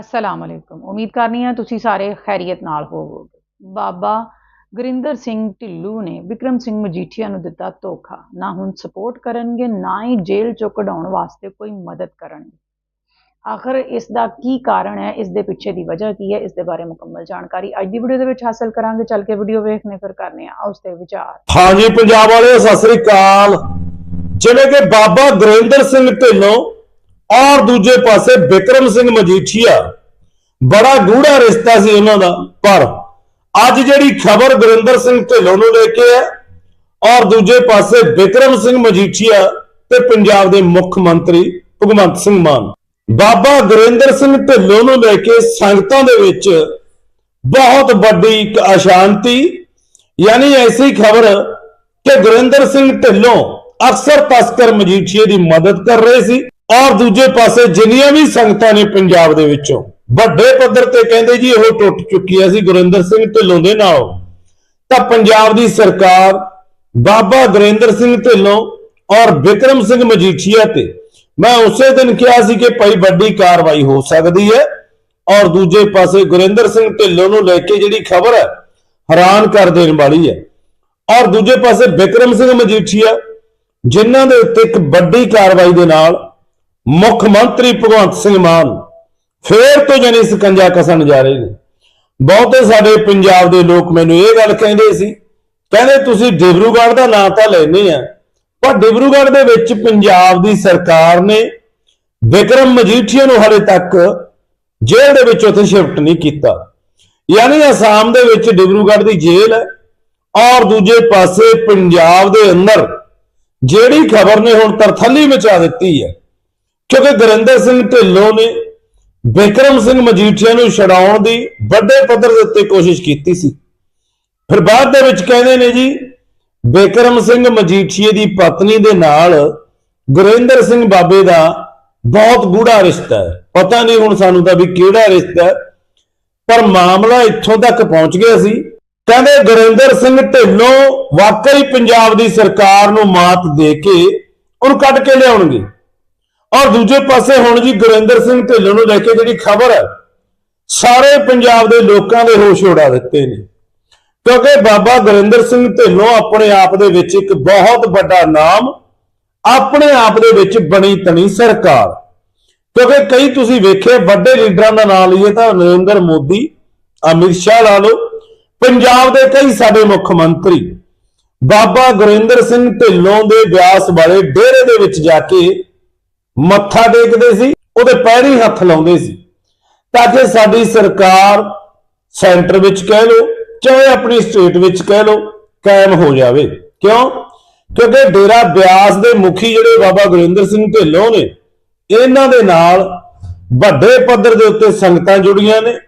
ਅਸਲਾਮ ਅਲੈਕੁਮ। ਉਮੀਦ ਕਰਨੀ ਆ ਤੁਸੀਂ ਸਾਰੇ ਖੈਰੀਅਤ ਨਾਲ ਹੋਵੋਗੇ। ਬਾਬਾ ਗੁਰਿੰਦਰ ਸਿੰਘ ਢਿੱਲੂ ਨੇ ਵਿਕਰਮ ਸਿੰਘ ਮਜੀਠੀਆ ਨੂੰ ਦਿੱਤਾ ਧੋਖਾ। ਨਾ ਹੁਣ ਸਪੋਰਟ ਕਰਨਗੇ, ਨਾ ਹੀ ਜੇਲ੍ਹ ਚੋਂ ਕਢਾਉਣ ਵਾਸਤੇ ਕੋਈ ਮਦਦ ਕਰਨਗੇ। ਆਖਰ ਇਸ ਦਾ ਕੀ ਕਾਰਨ ਹੈ? ਇਸ ਦੇ ਪਿੱਛੇ ਦੀ ਵਜ੍ਹਾ ਕੀ ਹੈ? ਇਸ ਦੇ ਬਾਰੇ ਮੁਕੰਮਲ ਜਾਣਕਾਰੀ ਅੱਜ ਦੀ ਵੀਡੀਓ ਦੇ ਵਿੱਚ ਹਾਸਲ ਕਰਾਂਗੇ। ਚੱਲ ਕੇ ਵੀਡੀਓ ਵੇਖਨੇ ਫਿਰ ਕਰਨੇ ਆ ਉਸ ਤੇ ਵਿਚਾਰ। ਹਾਂਜੀ, ਪੰਜਾਬ ਵਾਲੇ ਸਤਿ ਸ੍ਰੀ ਅਕਾਲ। ਜਿਵੇਂ ਕਿ ਬਾਬਾ ਗੁਰਿੰਦਰ ਸਿੰਘ ਢਿੱਲੋਂ ਔਰ ਦੂਜੇ ਪਾਸੇ ਵਿਕਰਮ ਸਿੰਘ ਮਜੀਠੀਆ, ਬੜਾ ਗੂੜਾ ਰਿਸ਼ਤਾ ਸੀ ਉਹਨਾਂ ਦਾ। ਪਰ ਅੱਜ ਜਿਹੜੀ ਖਬਰ ਗੁਰਿੰਦਰ ਸਿੰਘ ਢਿੱਲੋਂ ਨੂੰ ਲੈ ਕੇ ਹੈ, ਔਰ ਦੂਜੇ ਪਾਸੇ ਵਿਕਰਮ ਸਿੰਘ ਮਜੀਠੀਆ ਤੇ ਪੰਜਾਬ ਦੇ ਮੁੱਖ ਮੰਤਰੀ ਭਗਵੰਤ ਸਿੰਘ ਮਾਨ। ਬਾਬਾ ਗੁਰਿੰਦਰ ਸਿੰਘ ਢਿੱਲੋਂ ਨੂੰ ਲੈ ਕੇ ਸੰਗਤਾਂ ਦੇ ਵਿੱਚ ਬਹੁਤ ਵੱਡੀ ਇੱਕ ਅਸ਼ਾਂਤੀ, ਯਾਨੀ ਐਸੀ ਖਬਰ ਕਿ ਗੁਰਿੰਦਰ ਸਿੰਘ ਢਿੱਲੋਂ ਅਕਸਰ ਤਸਕਰ ਮਜੀਠੀਏ ਦੀ ਮਦਦ ਕਰ ਰਹੇ ਸੀ। ਔਰ ਦੂਜੇ ਪਾਸੇ ਜਿੰਨੀਆਂ ਵੀ ਸੰਗਤਾਂ ਨੇ ਪੰਜਾਬ ਦੇ ਵਿੱਚੋਂ, ਵੱਡੇ ਪੱਧਰ ਤੇ ਕਹਿੰਦੇ ਜੀ ਉਹ ਟੁੱਟ ਚੁੱਕੀ ਹੈ ਸੀ ਗੁਰਿੰਦਰ ਸਿੰਘ ਢਿੱਲੋਂ ਦੇ ਨਾਲ। ਤਾਂ ਪੰਜਾਬ ਦੀ ਸਰਕਾਰ ਬਾਬਾ ਗੁਰਿੰਦਰ ਸਿੰਘ ਢਿੱਲੋਂ ਔਰ ਵਿਕਰਮ ਸਿੰਘ ਮਜੀਠੀਆ ਤੇ, ਮੈਂ ਉਸੇ ਦਿਨ ਕਿਹਾ ਸੀ ਕਿ ਭਾਈ ਵੱਡੀ ਕਾਰਵਾਈ ਹੋ ਸਕਦੀ ਹੈ ਔਰ ਦੂਜੇ ਪਾਸੇ ਗੁਰਿੰਦਰ ਸਿੰਘ ਢਿੱਲੋਂ ਨੂੰ ਲੈ ਕੇ ਜਿਹੜੀ ਖਬਰ ਹੈ, ਹੈਰਾਨ ਕਰ ਦੇਣ ਵਾਲੀ ਹੈ। ਔਰ ਦੂਜੇ ਪਾਸੇ ਵਿਕਰਮ ਸਿੰਘ ਮਜੀਠੀਆ, ਜਿਨ੍ਹਾਂ ਦੇ ਉੱਤੇ ਇੱਕ ਵੱਡੀ ਕਾਰਵਾਈ ਦੇ ਨਾਲ ਮੁੱਖ ਮੰਤਰੀ ਭਗਵੰਤ ਸਿੰਘ ਮਾਨ ਫੇਰ ਤੋਂ ਜਾਨੀ ਸਕੰਜਾ ਕਸਣ ਜਾ ਰਹੇ ਨੇ। ਬਹੁਤੇ ਸਾਡੇ ਪੰਜਾਬ ਦੇ ਲੋਕ ਮੈਨੂੰ ਇਹ ਗੱਲ ਕਹਿੰਦੇ ਸੀ, ਕਹਿੰਦੇ ਤੁਸੀਂ ਡਿਬਰੂਗੜ੍ਹ ਦਾ ਨਾਂ ਤਾਂ ਲੈਨੇ ਆ, ਪਰ ਡਿਬਰੂਗੜ੍ਹ ਦੇ ਵਿੱਚ ਪੰਜਾਬ ਦੀ ਸਰਕਾਰ ਨੇ ਵਿਕਰਮ ਮਜੀਠੀਆ ਨੂੰ ਹਾਲੇ ਤੱਕ ਜੇਲ੍ਹ ਦੇ ਵਿੱਚ ਉੱਥੇ ਸ਼ਿਫਟ ਨਹੀਂ ਕੀਤਾ। ਯਾਨੀ ਅਸਾਮ ਦੇ ਵਿੱਚ ਡਿਬਰੂਗੜ੍ਹ ਦੀ ਜੇਲ੍ਹ ਹੈ ਔਰ ਦੂਜੇ ਪਾਸੇ ਪੰਜਾਬ ਦੇ ਅੰਦਰ ਜਿਹੜੀ ਖਬਰ ਨੇ ਹੁਣ ਤਰਥੱਲੀ ਮਚਾ ਦਿੱਤੀ ਹੈ। ਕਿਉਂਕਿ ਗੁਰਿੰਦਰ ਸਿੰਘ ਢਿੱਲੋਂ ਨੇ ਬਿਕਰਮ ਸਿੰਘ ਮਜੀਠੀਆ ਨੂੰ ਛਡਾਉਣ ਦੀ ਵੱਡੇ ਪੱਧਰ ਦੇ ਉੱਤੇ ਕੋਸ਼ਿਸ਼ ਕੀਤੀ ਸੀ। ਫਿਰ ਬਾਅਦ ਦੇ ਵਿੱਚ ਕਹਿੰਦੇ ਨੇ ਜੀ ਬਿਕਰਮ ਸਿੰਘ ਮਜੀਠੀਏ ਦੀ ਪਤਨੀ ਦੇ ਨਾਲ ਗੁਰਿੰਦਰ ਸਿੰਘ ਬਾਬੇ ਦਾ ਬਹੁਤ ਗੂੜਾ ਰਿਸ਼ਤਾ ਹੈ। ਪਤਾ ਨਹੀਂ ਹੁਣ ਸਾਨੂੰ ਤਾਂ ਵੀ ਕਿਹੜਾ ਰਿਸ਼ਤਾ ਹੈ, ਪਰ ਮਾਮਲਾ ਇੱਥੋਂ ਤੱਕ ਪਹੁੰਚ ਗਿਆ ਸੀ। ਕਹਿੰਦੇ ਗੁਰਿੰਦਰ ਸਿੰਘ ਢਿੱਲੋਂ ਵਾਕਈ ਪੰਜਾਬ ਦੀ ਸਰਕਾਰ ਨੂੰ ਮਾਤ ਦੇ ਕੇ ਉਹਨੂੰ ਕੱਢ ਕੇ ਲਿਆਉਣਗੇ। ਔਰ ਦੂਜੇ ਪਾਸੇ ਹੁਣ ਜੀ ਗੁਰਿੰਦਰ ਸਿੰਘ ਢਿੱਲੋਂ ਨੂੰ ਲੈ ਕੇ ਜਿਹੜੀ ਖਬਰ ਹੈ, ਸਾਰੇ ਪੰਜਾਬ ਦੇ ਲੋਕਾਂ ਦੇ ਹੋਸ਼ ਉਡਾ ਦਿੱਤੇ ਨੇ। ਕਿਉਂਕਿ ਬਾਬਾ ਗੁਰਿੰਦਰ ਸਿੰਘ ਢਿੱਲੋਂ ਆਪਣੇ ਆਪ ਦੇ ਵਿੱਚ ਇੱਕ ਬਹੁਤ ਵੱਡਾ ਨਾਮ, ਆਪਣੇ ਆਪ ਦੇ ਵਿੱਚ ਬਣੀ ਤਣੀ ਸਰਕਾਰ। ਕਿਉਂਕਿ ਕਈ ਤੁਸੀਂ ਵੇਖੇ ਵੱਡੇ ਲੀਡਰਾਂ ਦਾ ਨਾਮ ਲਈਏ ਤਾਂ ਨਰਿੰਦਰ ਮੋਦੀ, ਅਮਿਤ ਸ਼ਾਹ ਲਾ ਲਓ, ਪੰਜਾਬ ਦੇ ਕਈ ਸਾਡੇ ਮੁੱਖ ਮੰਤਰੀ, ਬਾਬਾ ਗੁਰਿੰਦਰ ਸਿੰਘ ਢਿੱਲੋਂ ਦੇ ਵਿਆਸ ਵਾਲੇ ਡੇਰੇ ਦੇ ਵਿੱਚ ਜਾ ਕੇ ਮੱਥਾ ਟੇਕਦੇ ਸੀ, ਉਹਦੇ ਪੈਰੀ ਹੱਥ ਲਾਉਂਦੇ ਸੀ। ਤਾਂ ਕਿ ਸਾਡੀ ਸਰਕਾਰ ਸੈਂਟਰ ਵਿੱਚ ਕਹਿ ਲਓ, ਚਾਹੇ ਆਪਣੀ ਸਟੇਟ ਵਿੱਚ ਕਹਿ ਲਓ, ਕਾਇਮ ਹੋ ਜਾਵੇ। ਕਿਉਂ? ਕਿਉਂਕਿ ਡੇਰਾ ਬਿਆਸ ਦੇ ਮੁਖੀ ਜਿਹੜੇ ਬਾਬਾ ਗੁਰਿੰਦਰ ਸਿੰਘ ਢਿੱਲੋਂ ਨੇ, ਇਹਨਾਂ ਦੇ ਨਾਲ ਵੱਡੇ ਪੱਧਰ ਦੇ ਉੱਤੇ ਸੰਗਤਾਂ ਜੁੜੀਆਂ ਨੇ।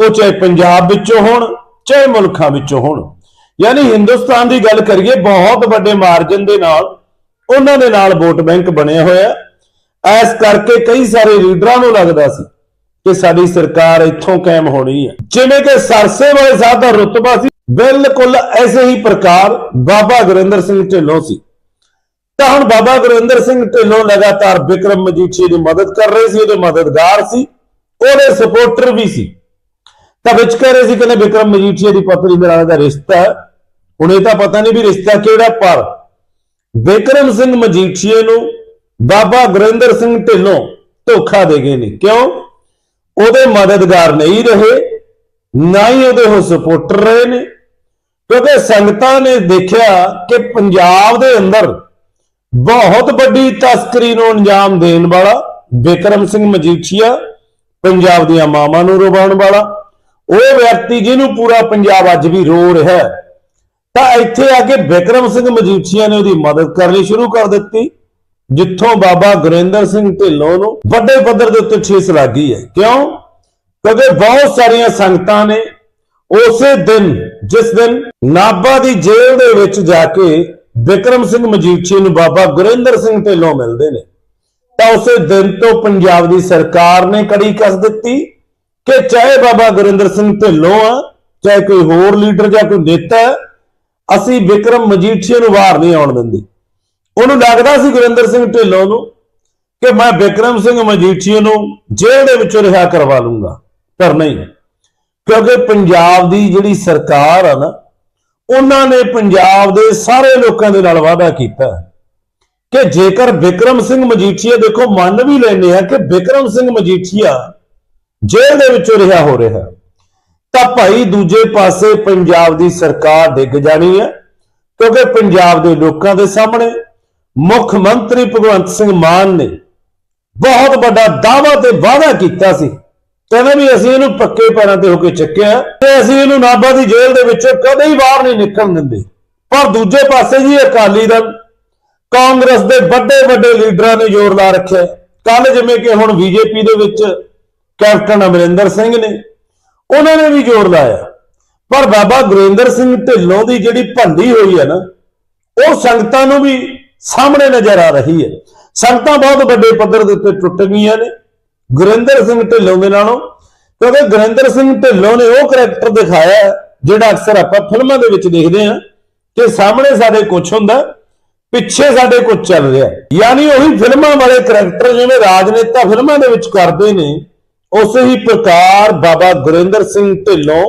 ਉਹ ਚਾਹੇ ਪੰਜਾਬ ਵਿੱਚੋਂ ਹੋਣ, ਚਾਹੇ ਮੁਲਕਾਂ ਵਿੱਚੋਂ ਹੋਣ। ਯਾਨੀ ਹਿੰਦੁਸਤਾਨ ਦੀ ਗੱਲ ਕਰੀਏ, ਬਹੁਤ ਵੱਡੇ ਮਾਰਜਨ ਦੇ ਨਾਲ, ਉਹਨਾਂ ਦੇ ਨਾਲ ਵੋਟ ਬੈਂਕ ਬਣਿਆ ਹੋਇਆ। ਐਸ ਕਰਕੇ ਕਈ ਸਾਰੇ ਲੀਡਰਾਂ ਨੂੰ ਲੱਗਦਾ ਸੀ ਕਿ ਸਾਡੀ ਸਰਕਾਰ ਇੱਥੋਂ ਕਾਇਮ ਹੋਣੀ ਹੈ। ਜਿਵੇਂ ਕਿ ਸਰਸੇ ਵਾਲੇ ਸਾਹਿਬ ਦਾ ਰੁਤਬਾ ਸੀ, ਬਿਲਕੁਲ ਐਸੇ ਹੀ ਪ੍ਰਕਾਰ ਬਾਬਾ ਗੁਰਿੰਦਰ ਸਿੰਘ ਢਿੱਲੋਂ ਸੀ। ਤਾਂ ਹੁਣ ਬਾਬਾ ਗੁਰਿੰਦਰ ਸਿੰਘ ਢਿੱਲੋਂ ਲਗਾਤਾਰ ਵਿਕਰਮ ਮਜੀਠੀਆ ਦੀ ਮਦਦ ਕਰ ਰਹੇ ਸੀ, ਉਹਦੇ ਮਦਦਗਾਰ ਸੀ, ਉਹਦੇ ਸਪੋਰਟਰ ਵੀ ਸੀ। ਤਾਂ ਵਿੱਚ ਕਹਿ ਰਹੇ ਸੀ ਕਹਿੰਦੇ ਵਿਕਰਮ ਮਜੀਠੀਆ ਦੀ ਪਤਨੀ ਦੇ ਨਾਲ ਦਾ ਰਿਸ਼ਤਾ ਹੁਣ ਇਹ ਤਾਂ ਪਤਾ ਨਹੀਂ ਵੀ ਰਿਸ਼ਤਾ ਕਿਹੜਾ ਪਰ ਵਿਕਰਮ ਸਿੰਘ ਮਜੀਠੀਏ ਨੂੰ ਬਾਬਾ ਗੁਰਿੰਦਰ ਸਿੰਘ ਢਿੱਲੋਂ ਧੋਖਾ ਦੇ ਗਏ ਨੇ। ਕਿਉਂ? ਉਹਦੇ ਮਦਦਗਾਰ ਨਹੀਂ ਰਹੇ, ਨਾ ਹੀ ਉਹਦੇ ਉਹ ਸਪੋਰਟਰ ਰਹੇ ਨੇ। ਕਿਉਂਕਿ ਸੰਗਤਾਂ ਨੇ ਦੇਖਿਆ ਕਿ ਪੰਜਾਬ ਦੇ ਅੰਦਰ ਬਹੁਤ ਵੱਡੀ ਤਸਕਰੀ ਨੂੰ ਅੰਜਾਮ ਦੇਣ ਵਾਲਾ ਬਿਕਰਮ ਸਿੰਘ ਮਜੀਠੀਆ, ਪੰਜਾਬ ਦੀਆਂ ਮਾਵਾਂ ਨੂੰ ਰੋਵਾਉਣ ਵਾਲਾ, ਉਹ ਵਿਅਕਤੀ ਜਿਹਨੂੰ ਪੂਰਾ ਪੰਜਾਬ ਅੱਜ ਵੀ ਰੋ ਰਿਹਾ ਤਾਂ ਇੱਥੇ ਆ ਕੇ ਬਿਕਰਮ ਸਿੰਘ ਮਜੀਠੀਆ ਨੇ ਉਹਦੀ ਮਦਦ ਕਰਨੀ ਸ਼ੁਰੂ ਕਰ ਦਿੱਤੀ। ਜਿੱਥੋਂ ਬਾਬਾ ਗੁਰਿੰਦਰ ਸਿੰਘ ਢਿੱਲੋਂ ਨੂੰ ਵੱਡੇ ਪੱਧਰ ਦੇ ਉੱਤੇ ਠੇਸ ਲੱਗੀ ਹੈ। ਕਿਉਂ? ਕਦੇ ਬਹੁਤ ਸਾਰੀਆਂ ਸੰਗਤਾਂ ਨੇ ਉਸੇ ਦਿਨ, ਜਿਸ ਦਿਨ ਨਾਭਾ ਦੀ ਜੇਲ੍ਹ ਦੇ ਵਿੱਚ ਜਾ ਕੇ ਵਿਕਰਮ ਸਿੰਘ ਮਜੀਠੀਆ ਨੂੰ ਬਾਬਾ ਗੁਰਿੰਦਰ ਸਿੰਘ ਢਿੱਲੋਂ ਮਿਲਦੇ ਨੇ। ਤਾਂ ਉਸੇ ਦਿਨ ਤੋਂ ਪੰਜਾਬ ਦੀ ਸਰਕਾਰ ਨੇ ਕੜੀ ਕੱਸ ਦਿੱਤੀ ਕਿ ਚਾਹੇ ਬਾਬਾ ਗੁਰਿੰਦਰ ਸਿੰਘ ਢਿੱਲੋਂ ਆ, ਚਾਹੇ ਕੋਈ ਹੋਰ ਲੀਡਰ ਜਾਂ ਕੋਈ ਨੇਤਾ, ਅਸੀਂ ਵਿਕਰਮ ਮਜੀਠੀਆ ਨੂੰ ਬਾਹਰ ਨਹੀਂ ਆਉਣ ਦਿੰਦੇ। ਉਹਨੂੰ ਲੱਗਦਾ ਸੀ ਗੁਰਿੰਦਰ ਸਿੰਘ ਢਿੱਲੋਂ ਨੂੰ ਕਿ ਮੈਂ ਵਿਕਰਮ ਸਿੰਘ ਮਜੀਠੀਆ ਨੂੰ ਜੇਲ੍ਹ ਦੇ ਵਿੱਚੋਂ ਰਿਹਾ ਕਰਵਾ ਲੂੰਗਾ, ਪਰ ਨਹੀਂ। ਕਿਉਂਕਿ ਪੰਜਾਬ ਦੀ ਜਿਹੜੀ ਸਰਕਾਰ ਆ ਨਾ, ਉਹਨਾਂ ਨੇ ਪੰਜਾਬ ਦੇ ਸਾਰੇ ਲੋਕਾਂ ਦੇ ਨਾਲ ਵਾਅਦਾ ਕੀਤਾ ਕਿ ਜੇਕਰ ਵਿਕਰਮ ਸਿੰਘ ਮਜੀਠੀਆ ਦੇਖੋ, ਮੰਨ ਵੀ ਲੈਂਦੇ ਆ ਕਿ ਵਿਕਰਮ ਸਿੰਘ ਮਜੀਠੀਆ ਜੇਲ੍ਹ ਦੇ ਵਿੱਚੋਂ ਰਿਹਾ ਹੋ ਰਿਹਾ ਤਾਂ ਭਾਈ ਦੂਜੇ ਪਾਸੇ ਪੰਜਾਬ ਦੀ ਸਰਕਾਰ ਡਿੱਗ ਜਾਣੀ ਹੈ, ਕਿਉਂਕਿ ਪੰਜਾਬ ਦੇ ਲੋਕਾਂ ਦੇ ਸਾਹਮਣੇ ਮੁੱਖ ਮੰਤਰੀ ਭਗਵੰਤ ਸਿੰਘ ਮਾਨ ਨੇ ਬਹੁਤ ਵੱਡਾ ਦਾਅਵਾ ਤੇ ਵਾਅਦਾ ਕੀਤਾ ਸੀ। ਕਹਿੰਦੇ ਵੀ ਅਸੀਂ ਇਹਨੂੰ ਪੱਕੇ ਪੈਰਾਂ ਤੇ ਹੋ ਕੇ ਚੱਕਿਆ ਤੇ ਅਸੀਂ ਇਹਨੂੰ ਨਾਭਾ ਦੀ ਜੇਲ੍ਹ ਦੇ ਵਿੱਚੋਂ ਕਦੇ ਹੀ ਬਾਹਰ ਨਹੀਂ ਨਿਕਲਣ ਦਿੰਦੇ। ਪਰ ਦੂਜੇ ਪਾਸੇ ਜੀ ਅਕਾਲੀ ਦਲ ਕਾਂਗਰਸ ਦੇ ਵੱਡੇ ਵੱਡੇ ਲੀਡਰਾਂ ਨੇ ਜ਼ੋਰ ਲਾ ਰੱਖਿਆ। ਕੱਲ ਜਿਵੇਂ ਕਿ ਹੁਣ ਬੀਜੇਪੀ ਦੇ ਵਿੱਚ ਕੈਪਟਨ ਅਮਰਿੰਦਰ ਸਿੰਘ ਨੇ, ਉਹਨਾਂ ਨੇ ਵੀ ਜ਼ੋਰ ਲਾਇਆ। ਪਰ ਬਾਬਾ ਗੁਰਿੰਦਰ ਸਿੰਘ ਢਿੱਲੋਂ ਦੀ ਜਿਹੜੀ ਭੰਡੀ ਹੋਈ ਹੈ ਨਾ, ਉਹ ਸੰਗਤਾਂ ਨੂੰ ਵੀ ਸਾਹਮਣੇ ਨਜ਼ਰ ਆ ਰਹੀ ਹੈ। ਸੰਗਤਾਂ ਬਹੁਤ ਵੱਡੇ ਪੱਧਰ ਦੇ ਉੱਤੇ ਟੁੱਟ ਗਈਆਂ ਨੇ। ਗੁਰਿੰਦਰ ਸਿੰਘ ਢਿੱਲੋਂ ਦੇ ਨਾਲੋਂ, ਕਿਉਂਕਿ ਗੁਰਿੰਦਰ ਸਿੰਘ ਢਿੱਲੋਂ ਨੇ ਉਹ ਕਰੈਕਟਰ ਦਿਖਾਇਆ ਜਿਹੜਾ ਅਕਸਰ ਆਪਾਂ ਫਿਲਮਾਂ ਦੇ ਵਿੱਚ ਦੇਖਦੇ ਹਾਂ ਕਿ ਸਾਹਮਣੇ ਸਾਡੇ ਕੁਝ ਹੁੰਦਾ, ਪਿੱਛੇ ਸਾਡੇ ਕੁਝ ਚੱਲ ਰਿਹਾ ਯਾਨੀ ਉਹੀ ਫਿਲਮਾਂ ਵਾਲੇ ਕਰੈਕਟਰ ਜਿਵੇਂ ਰਾਜਨੇਤਾ ਫਿਲਮਾਂ ਦੇ ਵਿੱਚ ਕਰਦੇ ਨੇ, ਉਸੇ ਹੀ ਪ੍ਰਕਾਰ ਬਾਬਾ ਗੁਰਿੰਦਰ ਸਿੰਘ ਢਿੱਲੋਂ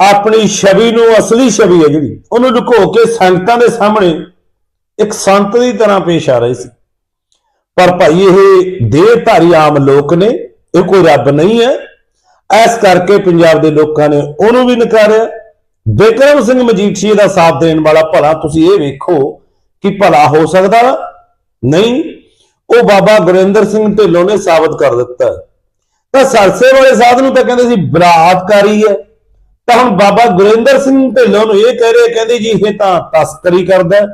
ਆਪਣੀ ਛਵੀ ਨੂੰ ਅਸਲੀ ਛਵੀ ਹੈ ਜਿਹੜੀ, ਉਹਨੂੰ ਲੁਕੋ ਕੇ ਸੰਗਤਾਂ ਦੇ ਸਾਹਮਣੇ ਇੱਕ ਸੰਤ ਦੀ ਤਰ੍ਹਾਂ ਪੇਸ਼ ਆ ਰਹੇ ਸੀ। ਪਰ ਭਾਈ ਇਹ ਦੇਹਧਾਰੀ ਆਮ ਲੋਕ ਨੇ, ਇਹ ਕੋਈ ਰੱਬ ਨਹੀਂ ਹੈ। ਇਸ ਕਰਕੇ ਪੰਜਾਬ ਦੇ ਲੋਕਾਂ ਨੇ ਉਹਨੂੰ ਵੀ ਨਕਾਰਿਆ। ਬਿਕਰਮ ਸਿੰਘ ਮਜੀਠੀਏ ਦਾ ਸਾਥ ਦੇਣ ਵਾਲਾ ਭਲਾ ਤੁਸੀਂ ਇਹ ਵੇਖੋ ਕਿ ਭਲਾ ਹੋ ਸਕਦਾ ਨਹੀਂ, ਉਹ ਬਾਬਾ ਗੁਰਿੰਦਰ ਸਿੰਘ ਢਿੱਲੋਂ ਨੇ ਸਾਬਤ ਕਰ ਦਿੱਤਾ। ਤਾਂ ਸਰਸੇ ਵਾਲੇ ਸਾਧ ਨੂੰ ਤਾਂ ਕਹਿੰਦੇ ਸੀ ਬਲਾਤਕਾਰੀ ਹੈ। ਤਾਂ ਹੁਣ ਬਾਬਾ ਗੁਰਿੰਦਰ ਸਿੰਘ ਢਿੱਲੋਂ ਨੂੰ ਇਹ ਕਹਿ ਰਹੇ, ਕਹਿੰਦੇ ਜੀ ਇਹ ਤਾਂ ਤਸਕਰੀ ਕਰਦਾ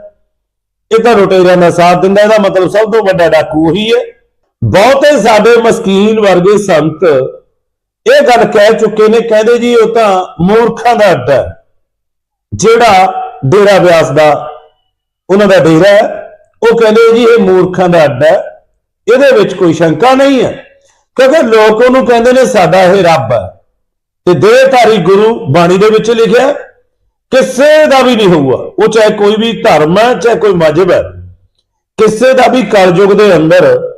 ਇਹ ਤਾਂ ਲੁਟੇਰਿਆਂ ਦਾ ਸਾਥ ਦਿੰਦਾ, ਇਹਦਾ ਮਤਲਬ ਸਭ ਤੋਂ ਵੱਡਾ ਡਾਕੂ ਉਹੀ ਹੈ। ਬਹੁਤੇ ਸਾਡੇ ਮਸਕੀਨ ਵਰਗੇ ਸੰਤ ਇਹ ਗੱਲ ਕਹਿ ਚੁੱਕੇ ਨੇ, ਕਹਿੰਦੇ ਜੀ ਉਹ ਤਾਂ ਮੂਰਖਾਂ ਦਾ ਅੱਡਾ ਜਿਹੜਾ ਡੇਰਾ ਵਿਆਸ ਦਾ ਉਹਨਾਂ ਦਾ ਡੇਰਾ ਹੈ, ਉਹ ਕਹਿੰਦੇ ਜੀ ਇਹ ਮੂਰਖਾਂ ਦਾ ਅੱਡਾ ਹੈ। ਇਹਦੇ ਵਿੱਚ ਕੋਈ ਸ਼ੰਕਾ ਨਹੀਂ ਹੈ, ਕਿਉਂਕਿ ਲੋਕ ਉਹਨੂੰ ਕਹਿੰਦੇ ਨੇ ਸਾਡਾ ਇਹ ਰੱਬ ਹੈ। ਤੇ ਦੇਹਧਾਰੀ ਗੁਰੂ ਬਾਣੀ ਦੇ ਵਿੱਚ ਲਿਖਿਆ ਕਿਸੇ ਦਾ ਵੀ ਨਹੀਂ ਹੋਊਗਾ। ਉਹ ਚਾਹੇ ਕੋਈ ਵੀ ਧਰਮ ਹੈ, ਚਾਹੇ ਕੋਈ ਮਜਹਬ ਹੈ, ਕਿਸੇ ਦਾ ਵੀ ਕਲਯੁਗ ਦੇ ਅੰਦਰ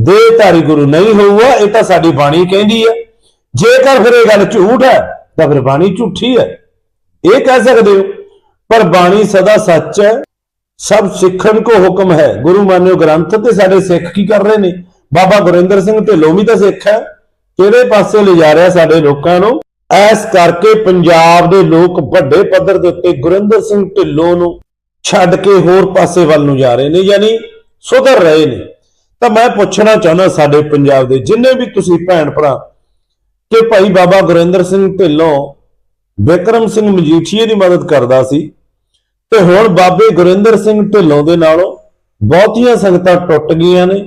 ਦੇਹਧਾਰੀ ਗੁਰੂ ਨਹੀਂ ਹੋਊਗਾ, ਇਹ ਤਾਂ ਸਾਡੀ ਬਾਣੀ ਕਹਿੰਦੀ ਹੈ। ਜੇਕਰ ਫਿਰ ਇਹ ਗੱਲ ਝੂਠ ਹੈ, ਤਾਂ ਫਿਰ ਬਾਣੀ ਝੂਠੀ ਹੈ। ਇਹ ਕਹਿ ਸਕਦੇ ਹੋ, ਪਰ ਬਾਣੀ ਸਦਾ ਸੱਚ ਹੈ। ਸਭ ਸਿੱਖਣ ਕੋ ਹੁਕਮ ਹੈ। ਗੁਰੂ ਮਾਨਿਓ ਗ੍ਰੰਥ ਤੇ ਸਾਡੇ ਸਿੱਖ ਕੀ ਕਰ ਰਹੇ ਨੇ? ਬਾਬਾ ਗੁਰਿੰਦਰ ਸਿੰਘ ਢਿੱਲੋਂ ਵੀ ਤਾਂ ਸਿੱਖ ਹੈ। ਕਿਹੜੇ ਪਾਸੇ ਲਿਜਾ ਰਿਹਾ ਸਾਡੇ ਲੋਕਾਂ ਨੂੰ? ਐਸ ਕਰਕੇ ਪੰਜਾਬ ਦੇ ਲੋਕ ਵੱਡੇ ਪੱਧਰ ਦੇ ਉੱਤੇ ਗੁਰਿੰਦਰ ਸਿੰਘ ਢਿੱਲੋਂ ਨੂੰ ਛੱਡ ਕੇ ਹੋਰ ਪਾਸੇ ਵੱਲ ਨੂੰ ਜਾ ਰਹੇ ਨੇ, ਯਾਨੀ ਸੁਧਰ ਰਹੇ ਨੇ। ਤਾਂ ਮੈਂ ਪੁੱਛਣਾ ਚਾਹੁੰਦਾ ਸਾਡੇ ਪੰਜਾਬ ਦੇ ਜਿੰਨੇ ਵੀ ਤੁਸੀਂ ਭੈਣ ਭਰਾ ਕਿ ਭਾਈ ਬਾਬਾ ਗੁਰਿੰਦਰ ਸਿੰਘ ਢਿੱਲੋਂ ਵਿਕਰਮ ਸਿੰਘ ਮਜੀਠੀਏ ਦੀ ਮਦਦ ਕਰਦਾ ਸੀ ਤੇ ਹੁਣ ਬਾਬੇ ਗੁਰਿੰਦਰ ਸਿੰਘ ਢਿੱਲੋਂ ਦੇ ਨਾਲੋਂ ਬਹੁਤੀਆਂ ਸੰਗਤਾਂ ਟੁੱਟ ਗਈਆਂ ਨੇ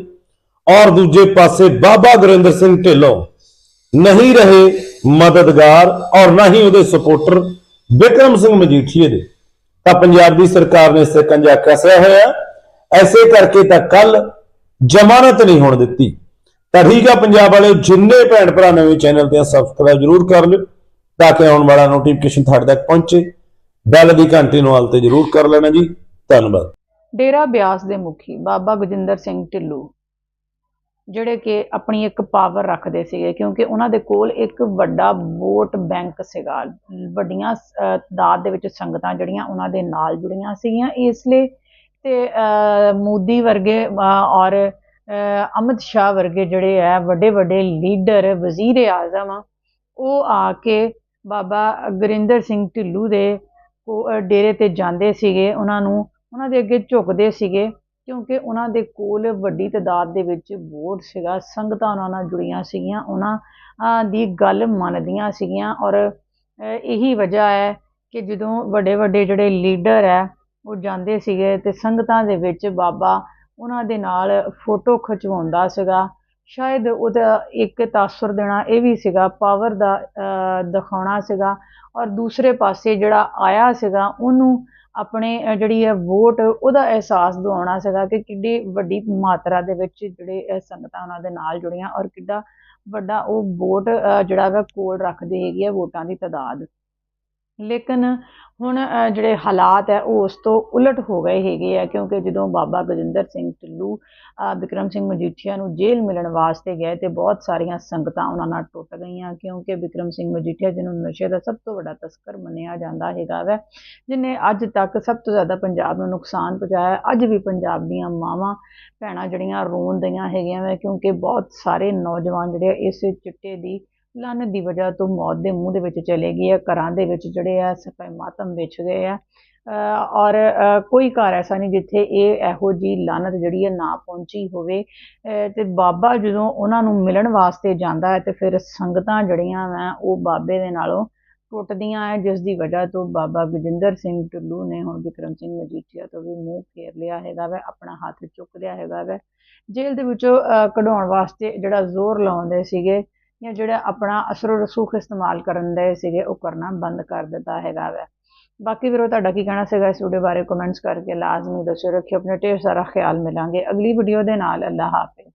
ਔਰ ਦੂਜੇ ਪਾਸੇ ਬਾਬਾ ਗੁਰਿੰਦਰ ਸਿੰਘ ਢਿੱਲੋਂ ਨਹੀਂ ਰਹੇ ਮਦਦਗਾਰ ਔਰ ਨਾ ਹੀ ਉਹਦੇ ਸਪੋਰਟਰ ਵਿਕਰਮ ਸਿੰਘ ਮਜੀਠੀਏ ਦੇ। ਤਾਂ ਪੰਜਾਬ ਦੀ ਸਰਕਾਰ ਨੇ ਸਿਕੰਜਾ ਕੱਸਿਆ ਹੋਇਆ। ਐਸੇ ਕਰਕੇ ਤਾਂ ਕੱਲ ਜ਼ਮਾਨਤ ਨਹੀਂ ਹੋਣ ਦਿੱਤੀ। ਤਾਂ ਠੀਕ ਆ, ਪੰਜਾਬ ਵਾਲੇ ਜਿੰਨੇ ਭੈਣ ਭਰਾ ਨਵੇਂ ਚੈਨਲ ਤੇ ਸਬਸਕ੍ਰਾਈਬ ਜਰੂਰ ਕਰ ਲਿਓ, ਤਾਂ ਕਿ ਆਉਣ ਵਾਲਾ ਨੋਟੀਫਿਕੇਸ਼ਨ ਤੁਹਾਡੇ ਤੱਕ ਪਹੁੰਚੇ। ਬੈਲ ਦੀ ਘੰਟੀ ਨੂੰ ਹਾਲ ਤੇ ਜਰੂਰ ਕਰ ਲੈਣਾ ਜੀ। ਧੰਨਵਾਦ। ਡੇਰਾ ਬਿਆਸ ਦੇ ਮੁਖੀ ਬਾਬਾ ਗਜਿੰਦਰ ਸਿੰਘ ਢਿੱਲੋਂ। ਜਿਹੜੇ ਕਿ ਆਪਣੀ ਇੱਕ ਪਾਵਰ ਰੱਖਦੇ ਸੀਗੇ ਕਿਉਂਕਿ ਉਹਨਾਂ ਦੇ ਕੋਲ ਇੱਕ ਵੱਡਾ ਵੋਟ ਬੈਂਕ ਸੀਗਾ। ਵੱਡੀਆਂ ਅਹ, ਤਾਦਾਦ ਦੇ ਵਿੱਚ ਸੰਗਤਾਂ ਜਿਹੜੀਆਂ ਉਹਨਾਂ ਦੇ ਨਾਲ ਜੁੜੀਆਂ ਸੀਗੀਆਂ। ਇਸ ਲਈ ਤੇ ਮੋਦੀ ਵਰਗੇ ਔਰ ਅਮਿਤ ਸ਼ਾਹ ਵਰਗੇ ਜਿਹੜੇ ਆ ਵੱਡੇ ਵੱਡੇ ਲੀਡਰ ਵਜ਼ੀਰ ਆਜ਼ਮ ਉਹ ਆ ਕੇ ਬਾਬਾ ਗੁਰਿੰਦਰ ਸਿੰਘ ਢਿੱਲੂ ਦੇ ਕੋ- ਡੇਰੇ ਤੇ ਜਾਂਦੇ ਸੀਗੇ। ਉਹਨਾਂ ਨੂੰ ਉਹਨਾਂ ਦੇ ਅੱਗੇ ਝੁਕਦੇ ਸੀਗੇ। ਕਿਉਂਕਿ ਉਹਨਾਂ ਦੇ ਕੋਲ ਵੱਡੀ ਤਾਦਾਦ ਦੇ ਵਿੱਚ ਬੋਰਡ ਸੀਗਾ, ਸੰਗਤਾਂ ਉਹਨਾਂ ਨਾਲ ਜੁੜੀਆਂ ਸੀਗੀਆਂ, ਉਹਨਾਂ ਦੀ ਗੱਲ ਮੰਨਦੀਆਂ ਸੀਗੀਆਂ ਔਰ ਇਹੀ ਵਜ੍ਹਾ ਹੈ ਕਿ ਜਦੋਂ ਵੱਡੇ ਵੱਡੇ ਜਿਹੜੇ ਲੀਡਰ ਹੈ, ਉਹ ਜਾਂਦੇ ਸੀਗੇ ਤੇ ਸੰਗਤਾਂ ਦੇ ਵਿੱਚ ਬਾਬਾ ਉਹਨਾਂ ਦੇ ਨਾਲ ਫੋਟੋ ਖਿਚਵਾਉਂਦਾ ਸੀਗਾ। ਸ਼ਾਇਦ ਉਹਦਾ ਇੱਕ ਤਾਸੁਰ ਦੇਣਾ ਇਹ ਵੀ ਸੀਗਾ, ਪਾਵਰ ਦਾ ਦਿਖਾਉਣਾ ਸੀਗਾ ਔਰ ਦੂਸਰੇ ਪਾਸੇ ਜਿਹੜਾ ਆਇਆ ਸੀਗਾ, ਉਹਨੂੰ ਆਪਣੇ ਜਿਹੜੀ ਹੈ ਵੋਟ, ਉਹਦਾ ਅਹਿਸਾਸ ਦਿਵਾਉਣਾ ਸੀਗਾ ਕਿ ਕਿੱਡੀ ਵੱਡੀ ਮਾਤਰਾ ਦੇ ਵਿੱਚ ਜਿਹੜੇ ਸੰਗਤਾਂ ਉਹਨਾਂ ਦੇ ਨਾਲ ਜੁੜੀਆਂ ਔਰ ਕਿੱਡਾ ਵੱਡਾ ਉਹ ਵੋਟ ਜਿਹੜਾ ਵਾ ਕੋਲ ਰੱਖਦੇ ਹੈਗੇ ਆ ਵੋਟਾਂ ਦੀ ਤਾਦਾਦ। ਲੇਕਿਨ ਹੁਣ ਜਿਹੜੇ ਹਾਲਾਤ ਹੈ, ਉਹ ਉਸ ਤੋਂ ਉਲਟ ਹੋ ਗਏ ਹੈਗੇ ਆ, ਕਿਉਂਕਿ ਜਦੋਂ ਬਾਬਾ ਗਜਿੰਦਰ ਸਿੰਘ ਢਿੱਲੂ ਬਿਕਰਮ ਸਿੰਘ ਮਜੀਠੀਆ ਨੂੰ ਜੇਲ੍ਹ ਮਿਲਣ ਵਾਸਤੇ ਗਏ ਤੇ ਬਹੁਤ ਸਾਰੀਆਂ ਸੰਗਤਾਂ ਉਹਨਾਂ ਨਾਲ ਟੁੱਟ ਗਈਆਂ, ਕਿਉਂਕਿ ਬਿਕਰਮ ਸਿੰਘ ਮਜੀਠੀਆ, ਜਿਹਨੂੰ ਨਸ਼ੇ ਦਾ ਸਭ ਤੋਂ ਵੱਡਾ ਤਸਕਰ ਮੰਨਿਆ ਜਾਂਦਾ ਹੈਗਾ ਵੈ ਜਿਨੇ ਅੱਜ ਤੱਕ ਸਭ ਤੋਂ ਜ਼ਿਆਦਾ ਪੰਜਾਬ ਨੂੰ ਨੁਕਸਾਨ ਪਹੁੰਚਾਇਆ ਅੱਜ ਵੀ ਪੰਜਾਬ ਦੀਆਂ ਮਾਵਾਂ, ਭੈਣਾਂ ਜਿਹੜੀਆਂ ਰੋਣ ਦਈਆਂ ਹੈਗੀਆਂ ਵੈ, ਕਿਉਂਕਿ ਬਹੁਤ ਸਾਰੇ ਨੌਜਵਾਨ ਜਿਹੜੇ ਇਸ ਚਿੱਟੇ ਦੀ ਲਾਨਤ ਦੀ ਵਜ੍ਹਾ ਤੋਂ ਮੌਤ ਦੇ ਮੂੰਹ ਦੇ ਵਿੱਚ ਚਲੇ ਗਏ ਆ ਘਰਾਂ ਦੇ ਵਿੱਚ ਜਿਹੜੇ ਆ ਸਫ਼ਾਈ ਮਾਤਮ ਵਿੱਚ ਗਏ ਆ। ਔਰ ਕੋਈ ਘਰ ਐਸਾ ਨਹੀਂ ਜਿੱਥੇ ਇਹ ਇਹੋ ਜੀ ਲਾਨਤ ਜਿਹੜੀ ਹੈ ਨਾ ਪਹੁੰਚੀ ਹੋਵੇ। ਅ, ਤੇ ਬਾਬਾ ਜਦੋਂ ਉਹਨਾਂ ਨੂੰ ਮਿਲਣ ਵਾਸਤੇ ਜਾਂਦਾ ਹੈ ਤੇ ਫਿਰ ਸੰਗਤਾਂ ਜਿਹੜੀਆਂ ਵਾ ਉਹ ਬਾਬੇ ਦੇ ਨਾਲੋਂ ਟੁੱਟਦੀਆਂ ਹੈ ਜਿਸ ਦੀ ਵਜ੍ਹਾ ਤੋਂ ਬਾਬਾ ਗਜਿੰਦਰ ਸਿੰਘ ਟੁੱਲੂ ਨੇ ਹੁਣ ਵਿਕਰਮ ਸਿੰਘ ਮਜੀਠੀਆ ਤੋਂ ਵੀ ਮੂੰਹ ਫੇਰ ਲਿਆ ਹੈਗਾ ਵੈ ਆਪਣਾ ਹੱਥ ਚੁੱਕ ਲਿਆ ਹੈਗਾ ਵੈ। ਜੇਲ੍ਹ ਦੇ ਵਿੱਚੋਂ ਕਢਾਉਣ ਵਾਸਤੇ ਜਿਹੜਾ ਜ਼ੋਰ ਲਾਉਂਦੇ ਸੀਗੇ ਜਾਂ ਜਿਹੜਾ ਆਪਣਾ ਅਸਰੋ ਰਸੂਖ ਇਸਤੇਮਾਲ ਕਰਨ ਦੇ ਸੀਗੇ, ਉਹ ਕਰਨਾ ਬੰਦ ਕਰ ਦਿੱਤਾ ਹੈਗਾ ਵੈ। ਬਾਕੀ ਵੀਰੋ, ਤੁਹਾਡਾ ਕੀ ਕਹਿਣਾ ਸੀਗਾ ਇਸ ਵੀਡੀਓ ਬਾਰੇ? ਕਮੈਂਟਸ ਕਰਕੇ ਲਾਜ਼ਮੀ ਦੱਸਿਓ, ਰੱਖਿਓ, ਆਪਣੇ ਢੇਰ ਸਾਰਾ ਖਿਆਲ ਮਿਲਾਂਗੇ। ਅਗਲੀ ਵੀਡੀਓ ਦੇ ਨਾਲ, ਅੱਲਾਹ ਹਾਫਿਜ਼।